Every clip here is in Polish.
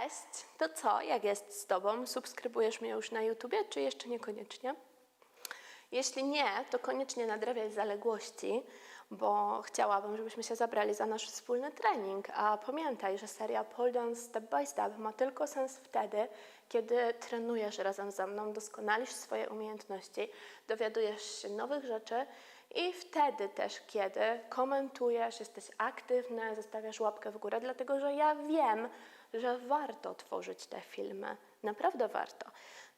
Cześć! To co, jak jest z Tobą? Subskrybujesz mnie już na YouTubie, czy jeszcze niekoniecznie? Jeśli nie, to koniecznie nadrabiaj zaległości, bo chciałabym, żebyśmy się zabrali za nasz wspólny trening. A pamiętaj, że seria Pole Dance Step by Step ma tylko sens wtedy, kiedy trenujesz razem ze mną, doskonalisz swoje umiejętności, dowiadujesz się nowych rzeczy i wtedy też, kiedy komentujesz, jesteś aktywny, zostawiasz łapkę w górę, dlatego że ja wiem, że warto tworzyć te filmy. Naprawdę warto.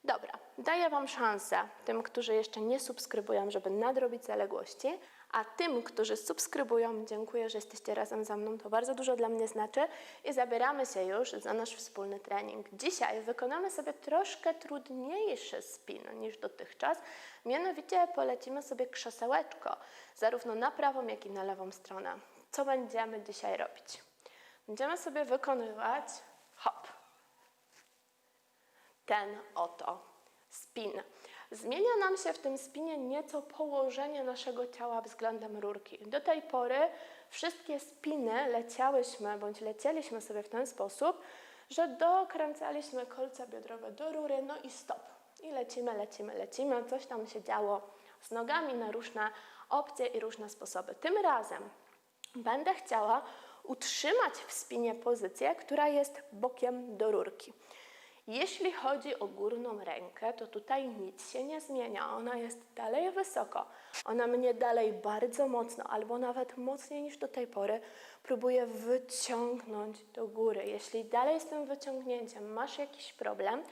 Dobra, daję Wam szansę tym, którzy jeszcze nie subskrybują, żeby nadrobić zaległości, a tym, którzy subskrybują, dziękuję, że jesteście razem ze mną. To bardzo dużo dla mnie znaczy i zabieramy się już za nasz wspólny trening. Dzisiaj wykonamy sobie troszkę trudniejszy spin niż dotychczas. Mianowicie polecimy sobie krzesełeczko, zarówno na prawą, jak i na lewą stronę. Co będziemy dzisiaj robić? Będziemy sobie wykonywać hop. Ten oto spin. Zmienia nam się w tym spinie nieco położenie naszego ciała względem rurki. Do tej pory wszystkie spiny leciałyśmy bądź lecieliśmy sobie w ten sposób, że dokręcaliśmy kolce biodrowe do rury, no i stop. I lecimy, lecimy, lecimy. Coś tam się działo z nogami na różne opcje i różne sposoby. Tym razem będę chciała utrzymać w spinie pozycję, która jest bokiem do rurki. Jeśli chodzi o górną rękę, to tutaj nic się nie zmienia. Ona jest dalej wysoko. Ona mnie dalej bardzo mocno, albo nawet mocniej niż do tej pory, próbuje wyciągnąć do góry. Jeśli dalej z tym wyciągnięciem masz jakiś problem,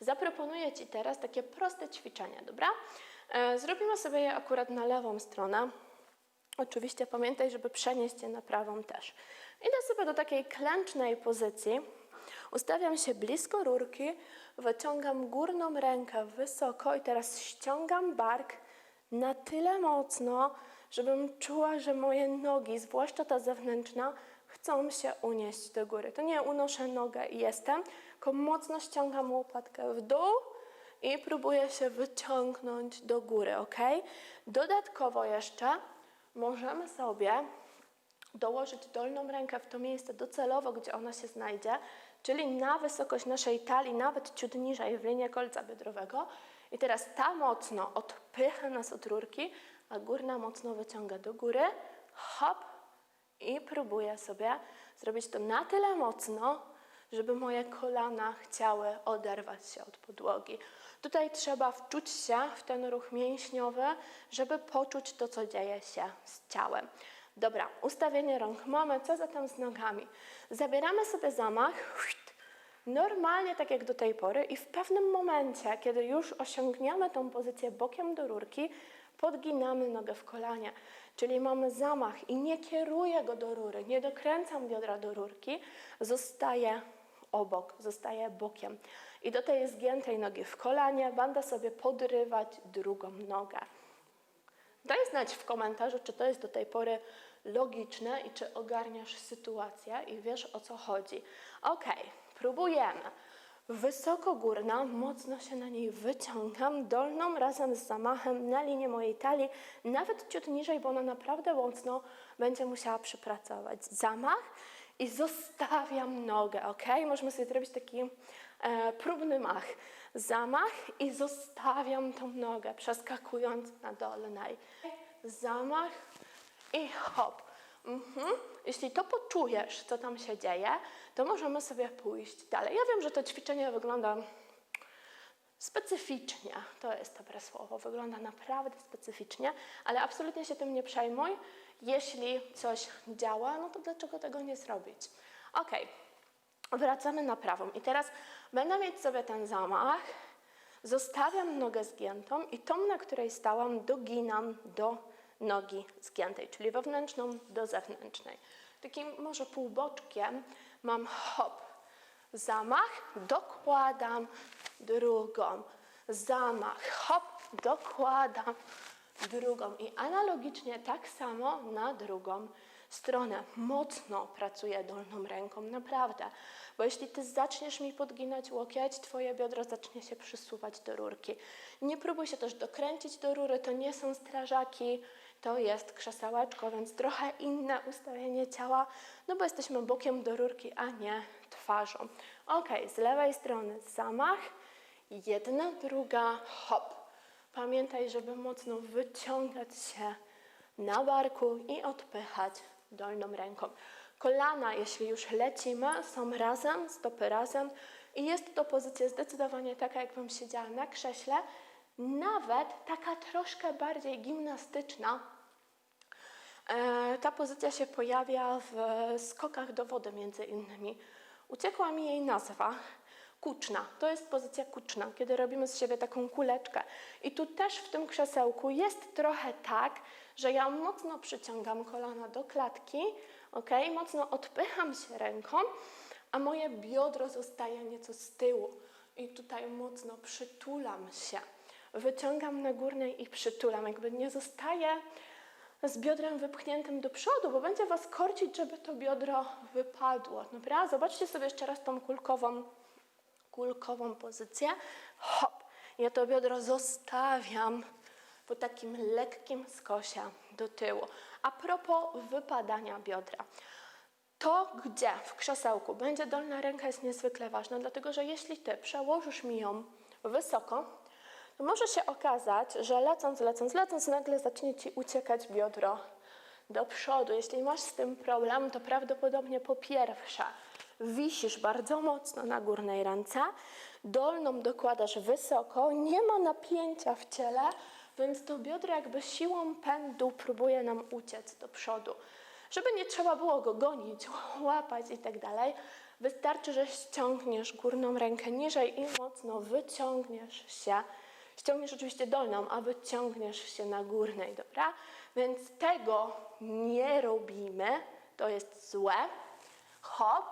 zaproponuję Ci teraz takie proste ćwiczenie, dobra? E, Zrobimy sobie je akurat na lewą stronę. Oczywiście pamiętaj, żeby przenieść je na prawą też. Idę sobie do takiej klęcznej pozycji. Ustawiam się blisko rurki, wyciągam górną rękę wysoko i teraz ściągam bark na tyle mocno, żebym czuła, że moje nogi, zwłaszcza ta zewnętrzna, chcą się unieść do góry. To nie unoszę nogę i jestem, tylko mocno ściągam łopatkę w dół i próbuję się wyciągnąć do góry, ok? Dodatkowo jeszcze możemy sobie dołożyć dolną rękę w to miejsce docelowo, gdzie ona się znajdzie, czyli na wysokość naszej talii, nawet ciut niżej w linię kolca biodrowego. I teraz ta mocno odpycha nas od rurki, a górna mocno wyciąga do góry. Hop i próbuję sobie zrobić to na tyle mocno, żeby moje kolana chciały oderwać się od podłogi. Tutaj trzeba wczuć się w ten ruch mięśniowy, żeby poczuć to, co dzieje się z ciałem. Dobra, ustawienie rąk mamy, co zatem z nogami? Zabieramy sobie zamach, normalnie tak jak do tej pory i w pewnym momencie, kiedy już osiągniemy tą pozycję bokiem do rurki, podginamy nogę w kolanie. Czyli mamy zamach i nie kieruję go do rury, nie dokręcam biodra do rurki, zostaje obok, zostaje bokiem. I do tej zgiętej nogi w kolanie będę sobie podrywać drugą nogę. Daj znać w komentarzu, czy to jest do tej pory logiczne i czy ogarniasz sytuację i wiesz o co chodzi. Ok, próbujemy. Wysoko górna, mocno się na niej wyciągam, dolną razem z zamachem na linię mojej talii, nawet ciut niżej, bo ona naprawdę mocno będzie musiała przypracować. Zamach i zostawiam nogę, ok? Możemy sobie zrobić taki e, próbny mach. Zamach i zostawiam tą nogę, przeskakując na dolnej. Zamach i hop. Mhm. Jeśli to poczujesz, co tam się dzieje, to możemy sobie pójść dalej. Ja wiem, że to ćwiczenie wygląda specyficznie, to jest dobre słowo, wygląda naprawdę specyficznie, ale absolutnie się tym nie przejmuj. Jeśli coś działa, no to dlaczego tego nie zrobić? Ok, wracamy na prawą i teraz będę mieć sobie ten zamach, zostawiam nogę zgiętą i tą, na której stałam, doginam do nogi zgiętej, czyli wewnętrzną do zewnętrznej. Takim może półboczkiem mam hop, zamach, dokładam drugą, zamach, hop, dokładam drugą. I analogicznie tak samo na drugą stronę. Mocno pracuję dolną ręką, naprawdę. Bo jeśli ty zaczniesz mi podginać łokieć, twoje biodro zacznie się przysuwać do rurki. Nie próbuj się też dokręcić do rury, to nie są strażaki, to jest krzesełeczko, więc trochę inne ustawienie ciała, no bo jesteśmy bokiem do rurki, a nie twarzą. Ok, z lewej strony zamach, jedna, druga, hop. Pamiętaj, żeby mocno wyciągać się na barku i odpychać dolną ręką. Kolana, jeśli już lecimy, są razem, stopy razem i jest to pozycja zdecydowanie taka, jakbym siedziała na krześle, nawet taka troszkę bardziej gimnastyczna. E, ta pozycja się pojawia w skokach do wody między innymi. Uciekła mi jej nazwa. Kuczna. To jest pozycja kuczna, kiedy robimy z siebie taką kuleczkę. I tu też w tym krzesełku jest trochę tak, że ja mocno przyciągam kolana do klatki, ok? Mocno odpycham się ręką, a moje biodro zostaje nieco z tyłu. I tutaj mocno przytulam się. Wyciągam na górnej i przytulam. Jakby nie zostaje z biodrem wypchniętym do przodu, bo będzie Was korcić, żeby to biodro wypadło. Dobra? Zobaczcie sobie jeszcze raz tą kulkową, kulkową pozycję. Hop! Ja to biodro zostawiam po takim lekkim skosie do tyłu. A propos wypadania biodra. To, gdzie w krzesełku będzie dolna ręka jest niezwykle ważne, dlatego że jeśli Ty przełożysz mi ją wysoko, może się okazać, że lecąc, lecąc, lecąc, nagle zacznie Ci uciekać biodro do przodu. Jeśli masz z tym problem, to prawdopodobnie po pierwsze wisisz bardzo mocno na górnej ręce, dolną dokładasz wysoko, nie ma napięcia w ciele, więc to biodro jakby siłą pędu próbuje nam uciec do przodu. Żeby nie trzeba było go gonić, łapać i tak dalej, wystarczy, że ściągniesz górną rękę niżej i mocno wyciągniesz się Ściągniesz oczywiście dolną, a wyciągniesz się na górnej, dobra? Więc tego nie robimy, to jest złe. Hop,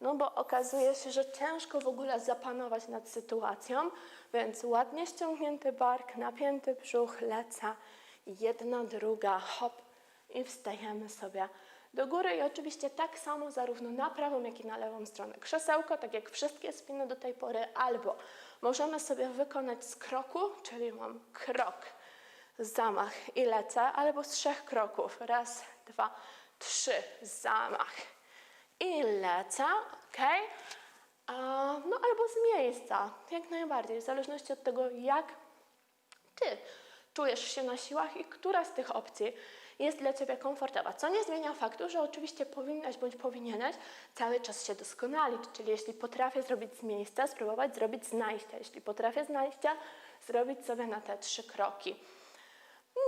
no bo okazuje się, że ciężko w ogóle zapanować nad sytuacją, więc ładnie ściągnięty bark, napięty brzuch, leca, jedna, druga, hop i wstajemy sobie do góry i oczywiście tak samo zarówno na prawą, jak i na lewą stronę. Krzesełko, tak jak wszystkie spiny do tej pory, albo możemy sobie wykonać z kroku, czyli mam krok, zamach i lecę, albo z trzech kroków. Raz, dwa, trzy, zamach i lecę, ok? No albo z miejsca, jak najbardziej, w zależności od tego, jak Ty czujesz się na siłach i która z tych opcji jest dla Ciebie komfortowa. Co nie zmienia faktu, że oczywiście powinnaś bądź powinieneś cały czas się doskonalić, czyli jeśli potrafię zrobić z miejsca, spróbować zrobić z najścia. Jeśli potrafię z najścia, zrobić sobie na te trzy kroki.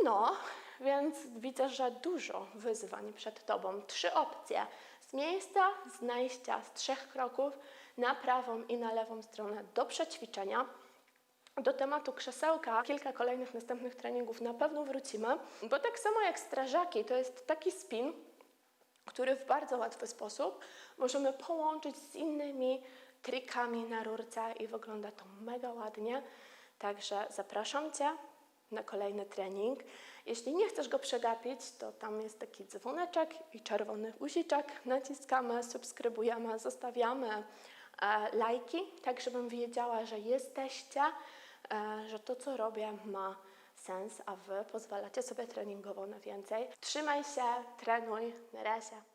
No, więc widzę, że dużo wyzwań przed Tobą. Trzy opcje. Z miejsca, z najścia, z trzech kroków na prawą i na lewą stronę do przećwiczenia. Do tematu krzesełka kilka kolejnych następnych treningów na pewno wrócimy, bo tak samo jak strażaki, to jest taki spin, który w bardzo łatwy sposób możemy połączyć z innymi trikami na rurce i wygląda to mega ładnie. Także zapraszam Cię na kolejny trening. Jeśli nie chcesz go przegapić, to tam jest taki dzwoneczek i czerwony guziczek. Naciskamy, subskrybujemy, zostawiamy e, lajki, tak żebym wiedziała, że jesteście że to, co robię, ma sens, a Wy pozwalacie sobie treningowo na więcej. Trzymaj się, trenuj, na razie.